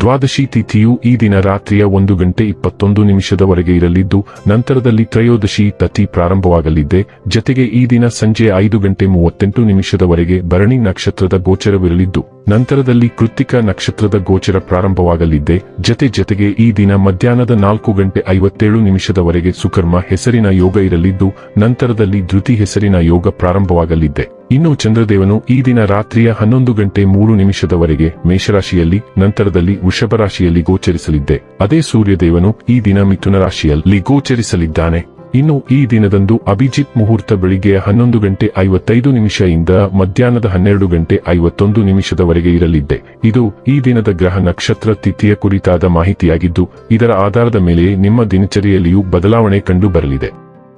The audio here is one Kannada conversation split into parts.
ದ್ವಾದಶಿ ತಿಥಿಯು ಈ ದಿನ ರಾತ್ರಿಯ ಒಂದು ಗಂಟೆ ಇಪ್ಪತ್ತೊಂದು ನಿಮಿಷದವರೆಗೆ ಇರಲಿದ್ದು, ನಂತರದಲ್ಲಿ ತ್ರಯೋದಶಿ ತತಿ ಪ್ರಾರಂಭವಾಗಲಿದೆ. ಜತೆಗೆ ಈ ದಿನ ಸಂಜೆ ಐದು ಗಂಟೆ ಮೂವತ್ತೆಂಟು ನಿಮಿಷದವರೆಗೆ ಭರಣಿ ನಕ್ಷತ್ರದ ಗೋಚರವಿರಲಿದ್ದು, ನಂತರದಲ್ಲಿ ಕೃತಿಕ ನಕ್ಷತ್ರದ ಗೋಚರ ಪ್ರಾರಂಭವಾಗಲಿದೆ. ಜತೆ ಜತೆಗೆ ಈ ದಿನ ಮಧ್ಯಾಹ್ನದ ನಾಲ್ಕು ಗಂಟೆ ಐವತ್ತೇಳು ನಿಮಿಷದವರೆಗೆ ಸುಕರ್ಮ ಹೆಸರಿನ ಯೋಗ ಇರಲಿದ್ದು, ನಂತರದಲ್ಲಿ ಧೃತಿ ಹೆಸರಿನ ಯೋಗ ಪ್ರಾರಂಭವಾಗಲಿದೆ. ಇನ್ನು ಚಂದ್ರದೇವನು ಈ ದಿನ ರಾತ್ರಿಯ ಹನ್ನೊಂದು ಗಂಟೆ ಮೂರು ನಿಮಿಷದವರೆಗೆ ಮೇಷರಾಶಿಯಲ್ಲಿ, ನಂತರದಲ್ಲಿ ವೃಷಭ ರಾಶಿಯಲ್ಲಿ ಗೋಚರಿಸಲಿದ್ದೆ. ಅದೇ ಸೂರ್ಯದೇವನು ಈ ದಿನ ಮಿಥುನ ರಾಶಿಯಲ್ಲಿ ಗೋಚರಿಸಲಿದ್ದಾನೆ. ಇನ್ನು ಈ ದಿನದಂದು ಅಭಿಜಿತ್ ಮುಹೂರ್ತ ಬೆಳಿಗ್ಗೆ ಹನ್ನೊಂದು ಗಂಟೆ ಐವತ್ತೈದು ನಿಮಿಷದಿಂದ ಮಧ್ಯಾಹ್ನದ ಹನ್ನೆರಡು ಗಂಟೆ ಐವತ್ತೊಂದು ನಿಮಿಷದವರೆಗೆ ಇರಲಿದ್ದೆ. ಇದು ಈ ದಿನದ ಗ್ರಹ ನಕ್ಷತ್ರ ತಿಥಿಯ ಕುರಿತಾದ ಮಾಹಿತಿಯಾಗಿದ್ದು, ಇದರ ಆಧಾರದ ಮೇಲೆ ನಿಮ್ಮ ದಿನಚರಿಯಲ್ಲಿಯೂ ಬದಲಾವಣೆ ಕಂಡು ಬರಲಿದೆ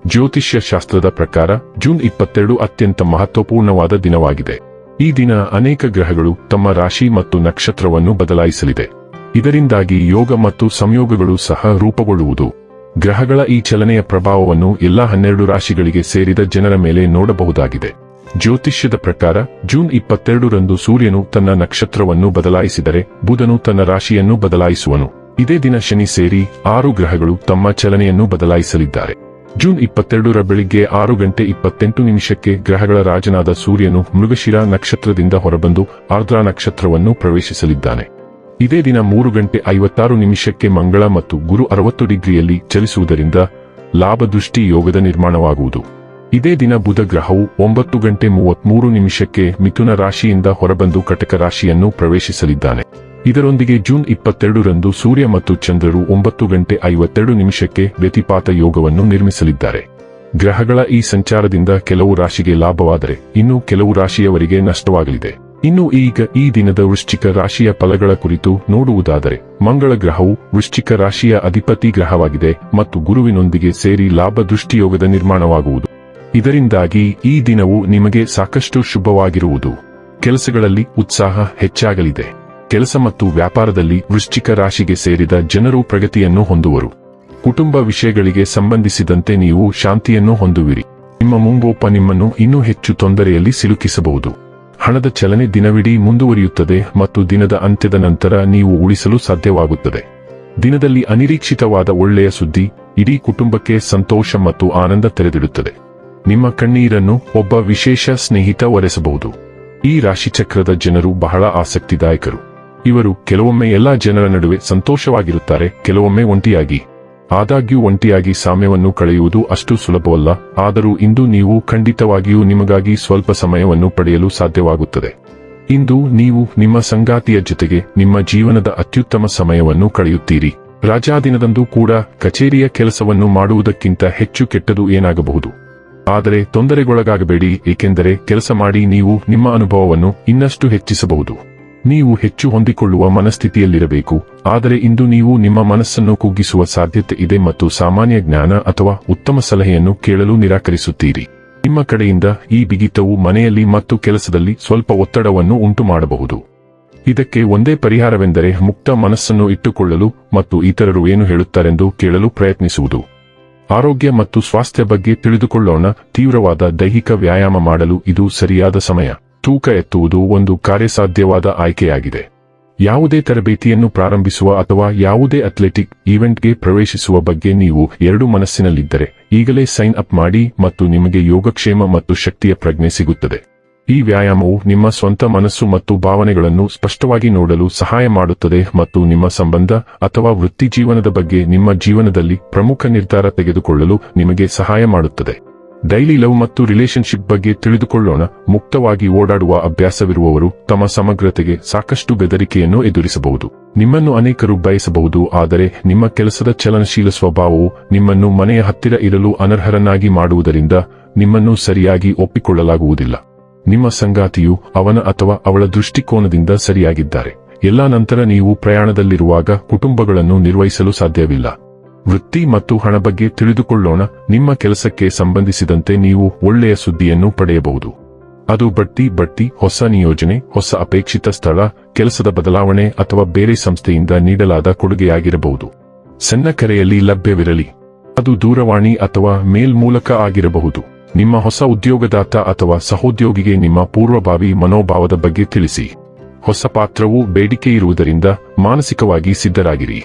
ಜ್ಯೋತಿಷ್ಯ ಶಾಸ್ತ್ರದ ಪ್ರಕಾರ ಜೂನ್ ಇಪ್ಪತ್ತೆರಡು ಅತ್ಯಂತ ಮಹತ್ವಪೂರ್ಣವಾದ ದಿನವಾಗಿದೆ. ಈ ದಿನ ಅನೇಕ ಗ್ರಹಗಳು ತಮ್ಮ ರಾಶಿ ಮತ್ತು ನಕ್ಷತ್ರವನ್ನು ಬದಲಾಯಿಸಲಿದೆ. ಇದರಿಂದಾಗಿ ಯೋಗ ಮತ್ತು ಸಂಯೋಗಗಳು ಸಹ ರೂಪುಗೊಳ್ಳುವುದು. ಗ್ರಹಗಳ ಈ ಚಲನೆಯ ಪ್ರಭಾವವನ್ನು ಎಲ್ಲಾ ಹನ್ನೆರಡು ರಾಶಿಗಳಿಗೆ ಸೇರಿದ ಜನರ ಮೇಲೆ ನೋಡಬಹುದಾಗಿದೆ. ಜ್ಯೋತಿಷ್ಯದ ಪ್ರಕಾರ ಜೂನ್ ಇಪ್ಪತ್ತೆರಡರಂದು ಸೂರ್ಯನು ತನ್ನ ನಕ್ಷತ್ರವನ್ನು ಬದಲಾಯಿಸಿದರೆ ಬುಧನು ತನ್ನ ರಾಶಿಯನ್ನು ಬದಲಾಯಿಸುವನು. ಇದೇ ದಿನ ಶನಿ ಸೇರಿ ಆರು ಗ್ರಹಗಳು ತಮ್ಮ ಚಲನೆಯನ್ನು ಬದಲಾಯಿಸಲಿದ್ದಾರೆ. ಜೂನ್ ಇಪ್ಪತ್ತೆರಡರ ಬೆಳಿಗ್ಗೆ ಆರು ಗಂಟೆ ಇಪ್ಪತ್ತೆಂಟು ನಿಮಿಷಕ್ಕೆ ಗ್ರಹಗಳ ರಾಜನಾದ ಸೂರ್ಯನು ಮೃಗಶಿರ ನಕ್ಷತ್ರದಿಂದ ಹೊರಬಂದು ಆರ್ದ್ರ ನಕ್ಷತ್ರವನ್ನು ಪ್ರವೇಶಿಸಲಿದ್ದಾನೆ. ಇದೇ ದಿನ ಮೂರು ಗಂಟೆ ಐವತ್ತಾರು ನಿಮಿಷಕ್ಕೆ ಮಂಗಳ ಮತ್ತು ಗುರು ಅರವತ್ತು ಡಿಗ್ರಿಯಲ್ಲಿ ಚಲಿಸುವುದರಿಂದ ಲಾಭದೃಷ್ಟಿ ಯೋಗದ ನಿರ್ಮಾಣವಾಗುವುದು. ಇದೇ ದಿನ ಬುಧ ಗ್ರಹವು ಒಂಬತ್ತು ಗಂಟೆ ಮೂವತ್ಮೂರು ನಿಮಿಷಕ್ಕೆ ಮಿಥುನ ರಾಶಿಯಿಂದ ಹೊರಬಂದು ಕಟಕ ರಾಶಿಯನ್ನು ಪ್ರವೇಶಿಸಲಿದ್ದಾನೆ. ಇದರೊಂದಿಗೆ ಜೂನ್ ಇಪ್ಪತ್ತೆರಡರಂದು ಸೂರ್ಯ ಮತ್ತು ಚಂದ್ರರು ಒಂಬತ್ತು ಗಂಟೆ ಐವತ್ತೆರಡು ನಿಮಿಷಕ್ಕೆ ವ್ಯತಿಪಾತ ಯೋಗವನ್ನು ನಿರ್ಮಿಸಲಿದ್ದಾರೆ. ಗ್ರಹಗಳ ಈ ಸಂಚಾರದಿಂದ ಕೆಲವು ರಾಶಿಗೆ ಲಾಭವಾದರೆ ಇನ್ನು ಕೆಲವು ರಾಶಿಯವರಿಗೆ ನಷ್ಟವಾಗಲಿದೆ. ಇನ್ನು ಈಗ ಈ ದಿನದ ವೃಶ್ಚಿಕ ರಾಶಿಯ ಫಲಗಳ ಕುರಿತು ನೋಡುವುದಾದರೆ, ಮಂಗಳ ಗ್ರಹವು ವೃಶ್ಚಿಕ ರಾಶಿಯ ಅಧಿಪತಿ ಗ್ರಹವಾಗಿದೆ ಮತ್ತು ಗುರುವಿನೊಂದಿಗೆ ಸೇರಿ ಲಾಭ ದೃಷ್ಟಿಯೋಗದ ನಿರ್ಮಾಣವಾಗುವುದು. ಇದರಿಂದಾಗಿ ಈ ದಿನವು ನಿಮಗೆ ಸಾಕಷ್ಟು ಶುಭವಾಗಿರುವುದು. ಕೆಲಸಗಳಲ್ಲಿ ಉತ್ಸಾಹ ಹೆಚ್ಚಾಗಲಿದೆ. ಕೆಲಸ ಮತ್ತು ವ್ಯಾಪಾರದಲ್ಲಿ ವೃಶ್ಚಿಕ ರಾಶಿಗೆ ಸೇರಿದ ಜನರು ಪ್ರಗತಿಯನ್ನು ಹೊಂದುವರು. ಕುಟುಂಬ ವಿಷಯಗಳಿಗೆ ಸಂಬಂಧಿಸಿದಂತೆ ನೀವು ಶಾಂತಿಯನ್ನು ಹೊಂದುವಿರಿ. ನಿಮ್ಮ ಮುಂಗೋಪ ನಿಮ್ಮನ್ನು ಇನ್ನೂ ಹೆಚ್ಚು ತೊಂದರೆಯಲ್ಲಿ ಸಿಲುಕಿಸಬಹುದು. ಹಣದ ಚಲನೆ ದಿನವಿಡೀ ಮುಂದುವರಿಯುತ್ತದೆ ಮತ್ತು ದಿನದ ಅಂತ್ಯದ ನಂತರ ನೀವು ಉಳಿಸಲು ಸಾಧ್ಯವಾಗುತ್ತದೆ. ದಿನದಲ್ಲಿ ಅನಿರೀಕ್ಷಿತವಾದ ಒಳ್ಳೆಯ ಸುದ್ದಿ, ಇಡೀ ಕುಟುಂಬಕ್ಕೆ ಸಂತೋಷ ಮತ್ತು ಆನಂದ ತೆರೆದಿಡುತ್ತದೆ. ನಿಮ್ಮ ಕಣ್ಣೀರನ್ನು ಒಬ್ಬ ವಿಶೇಷ ಸ್ನೇಹಿತ ಒರೆಸಬಹುದು. ಈ ರಾಶಿಚಕ್ರದ ಜನರು ಬಹಳ ಆಸಕ್ತಿದಾಯಕರು. ಇವರು ಕೆಲವೊಮ್ಮೆ ಎಲ್ಲಾ ಜನರ ನಡುವೆ ಸಂತೋಷವಾಗಿರುತ್ತಾರೆ, ಕೆಲವೊಮ್ಮೆ ಒಂಟಿಯಾಗಿ. ಆದಾಗ್ಯೂ ಒಂಟಿಯಾಗಿ ಸಾಮ್ಯವನ್ನು ಕಳೆಯುವುದು ಅಷ್ಟು ಸುಲಭವಲ್ಲ, ಆದರೂ ಇಂದು ನೀವು ಖಂಡಿತವಾಗಿಯೂ ನಿಮಗಾಗಿ ಸ್ವಲ್ಪ ಸಮಯವನ್ನು ಪಡೆಯಲು ಸಾಧ್ಯವಾಗುತ್ತದೆ. ಇಂದು ನೀವು ನಿಮ್ಮ ಸಂಗಾತಿಯ ಜೊತೆಗೆ ನಿಮ್ಮ ಜೀವನದ ಅತ್ಯುತ್ತಮ ಸಮಯವನ್ನು ಕಳೆಯುತ್ತೀರಿ. ರಾಜಾದಿನದಂದು ಕೂಡ ಕಚೇರಿಯ ಕೆಲಸವನ್ನು ಮಾಡುವುದಕ್ಕಿಂತ ಹೆಚ್ಚು ಕೆಟ್ಟದು ಏನಾಗಬಹುದು. ಆದರೆ ತೊಂದರೆಗೊಳಗಾಗಬೇಡಿ, ಏಕೆಂದರೆ ಕೆಲಸ ಮಾಡಿ ನೀವು ನಿಮ್ಮ ಅನುಭವವನ್ನು ಇನ್ನಷ್ಟು ಹೆಚ್ಚಿಸಬಹುದು. ನೀವು ಹೆಚ್ಚು ಹೊಂದಿಕೊಳ್ಳುವ ಮನಸ್ಥಿತಿಯಲ್ಲಿರಬೇಕು. ಆದರೆ ಇಂದು ನೀವು ನಿಮ್ಮ ಮನಸ್ಸನ್ನು ಕುಗ್ಗಿಸುವ ಸಾಧ್ಯತೆ ಇದೆ ಮತ್ತು ಸಾಮಾನ್ಯ ಜ್ಞಾನ ಅಥವಾ ಉತ್ತಮ ಸಲಹೆಯನ್ನು ಕೇಳಲು ನಿರಾಕರಿಸುತ್ತೀರಿ. ನಿಮ್ಮ ಕಡೆಯಿಂದ ಈ ಬಿಗಿತವು ಮನೆಯಲ್ಲಿ ಮತ್ತು ಕೆಲಸದಲ್ಲಿ ಸ್ವಲ್ಪ ಒತ್ತಡವನ್ನು ಉಂಟು ಮಾಡಬಹುದು ಇದಕ್ಕೆ ಒಂದೇ ಪರಿಹಾರವೆಂದರೆ ಮುಕ್ತ ಮನಸ್ಸನ್ನು ಇಟ್ಟುಕೊಳ್ಳಲು ಮತ್ತು ಇತರರು ಏನು ಹೇಳುತ್ತಾರೆಂದು ಕೇಳಲು ಪ್ರಯತ್ನಿಸುವುದು. ಆರೋಗ್ಯ ಮತ್ತು ಸ್ವಾಸ್ಥ್ಯ ಬಗ್ಗೆ ತಿಳಿದುಕೊಳ್ಳೋಣ. ತೀವ್ರವಾದ ದೈಹಿಕ ವ್ಯಾಯಾಮ ಮಾಡಲು ಇದು ಸರಿಯಾದ ಸಮಯ. ತೂಕ ಎತ್ತುವುದು ಒಂದು ಕಾರ್ಯಸಾಧ್ಯವಾದ ಆಯ್ಕೆಯಾಗಿದೆ. ಯಾವುದೇ ತರಬೇತಿಯನ್ನು ಪ್ರಾರಂಭಿಸುವ ಅಥವಾ ಯಾವುದೇ ಅಥ್ಲೆಟಿಕ್ ಈವೆಂಟ್ಗೆ ಪ್ರವೇಶಿಸುವ ಬಗ್ಗೆ ನೀವು ಎರಡು ಮನಸ್ಸಿನಲ್ಲಿದ್ದರೆ, ಈಗಲೇ ಸೈನ್ ಅಪ್ ಮಾಡಿ ಮತ್ತು ನಿಮಗೆ ಯೋಗಕ್ಷೇಮ ಮತ್ತು ಶಕ್ತಿಯ ಪ್ರಜ್ಞೆ ಸಿಗುತ್ತದೆ. ಈ ವ್ಯಾಯಾಮವು ನಿಮ್ಮ ಸ್ವಂತ ಮನಸ್ಸು ಮತ್ತು ಭಾವನೆಗಳನ್ನು ಸ್ಪಷ್ಟವಾಗಿ ನೋಡಲು ಸಹಾಯ ಮಾಡುತ್ತದೆ ಮತ್ತು ನಿಮ್ಮ ಸಂಬಂಧ ಅಥವಾ ವೃತ್ತಿ ಜೀವನದ ಬಗ್ಗೆ ನಿಮ್ಮ ಜೀವನದಲ್ಲಿ ಪ್ರಮುಖ ನಿರ್ಧಾರ ತೆಗೆದುಕೊಳ್ಳಲು ನಿಮಗೆ ಸಹಾಯ ಮಾಡುತ್ತದೆ. ಡೈಲಿ ಲವ್ ಮತ್ತು ರಿಲೇಶನ್ಶಿಪ್ ಬಗ್ಗೆ ತಿಳಿದುಕೊಳ್ಳೋಣ. ಮುಕ್ತವಾಗಿ ಓಡಾಡುವ ಅಭ್ಯಾಸವಿರುವವರು ತಮ್ಮ ಸಮಗ್ರತೆಗೆ ಸಾಕಷ್ಟು ಬೆದರಿಕೆಯನ್ನು ಎದುರಿಸಬಹುದು. ನಿಮ್ಮನ್ನು ಅನೇಕರು ಬಯಸಬಹುದು, ಆದರೆ ನಿಮ್ಮ ಕೆಲಸದ ಚಲನಶೀಲ ಸ್ವಭಾವವು ನಿಮ್ಮನ್ನು ಮನೆಯ ಹತ್ತಿರ ಇರಲು ಅನರ್ಹರನ್ನಾಗಿ ಮಾಡುವುದರಿಂದ ನಿಮ್ಮನ್ನು ಸರಿಯಾಗಿ ಒಪ್ಪಿಕೊಳ್ಳಲಾಗುವುದಿಲ್ಲ. ನಿಮ್ಮ ಸಂಗಾತಿಯು ಅವನ ಅಥವಾ ಅವಳ ದೃಷ್ಟಿಕೋನದಿಂದ ಸರಿಯಾಗಿದ್ದಾರೆ. ಎಲ್ಲಾ ನಂತರ ನೀವು ಪ್ರಯಾಣದಲ್ಲಿರುವಾಗ ಕುಟುಂಬಗಳನ್ನು ನಿರ್ವಹಿಸಲು ಸಾಧ್ಯವಿಲ್ಲ. ವೃತ್ತಿ ಮತ್ತು ಹಣ ಬಗ್ಗೆ ತಿಳಿದುಕೊಳ್ಳೋಣ. ನಿಮ್ಮ ಕೆಲಸಕ್ಕೆ ಸಂಬಂಧಿಸಿದಂತೆ ನೀವು ಒಳ್ಳೆಯ ಸುದ್ದಿಯನ್ನು ಪಡೆಯಬಹುದು. ಅದು ಬಡ್ತಿ ಬಡ್ತಿ, ಹೊಸ ನಿಯೋಜನೆ, ಹೊಸ ಅಪೇಕ್ಷಿತ ಸ್ಥಳ, ಕೆಲಸದ ಬದಲಾವಣೆ ಅಥವಾ ಬೇರೆ ಸಂಸ್ಥೆಯಿಂದ ನೀಡಲಾದ ಕೊಡುಗೆಯಾಗಿರಬಹುದು. ಸಣ್ಣ ಕರೆಯಲ್ಲಿ ಲಭ್ಯವಿರಲಿ. ಅದು ದೂರವಾಣಿ ಅಥವಾ ಮೇಲ್ ಮೂಲಕ ಆಗಿರಬಹುದು. ನಿಮ್ಮ ಹೊಸ ಉದ್ಯೋಗದಾತ ಅಥವಾ ಸಹೋದ್ಯೋಗಿಗೆ ನಿಮ್ಮ ಪೂರ್ವಭಾವಿ ಮನೋಭಾವದ ಬಗ್ಗೆ ತಿಳಿಸಿ. ಹೊಸ ಪಾತ್ರವು ಬೇಡಿಕೆ ಇರುವುದರಿಂದ ಮಾನಸಿಕವಾಗಿ ಸಿದ್ಧರಾಗಿರಿ.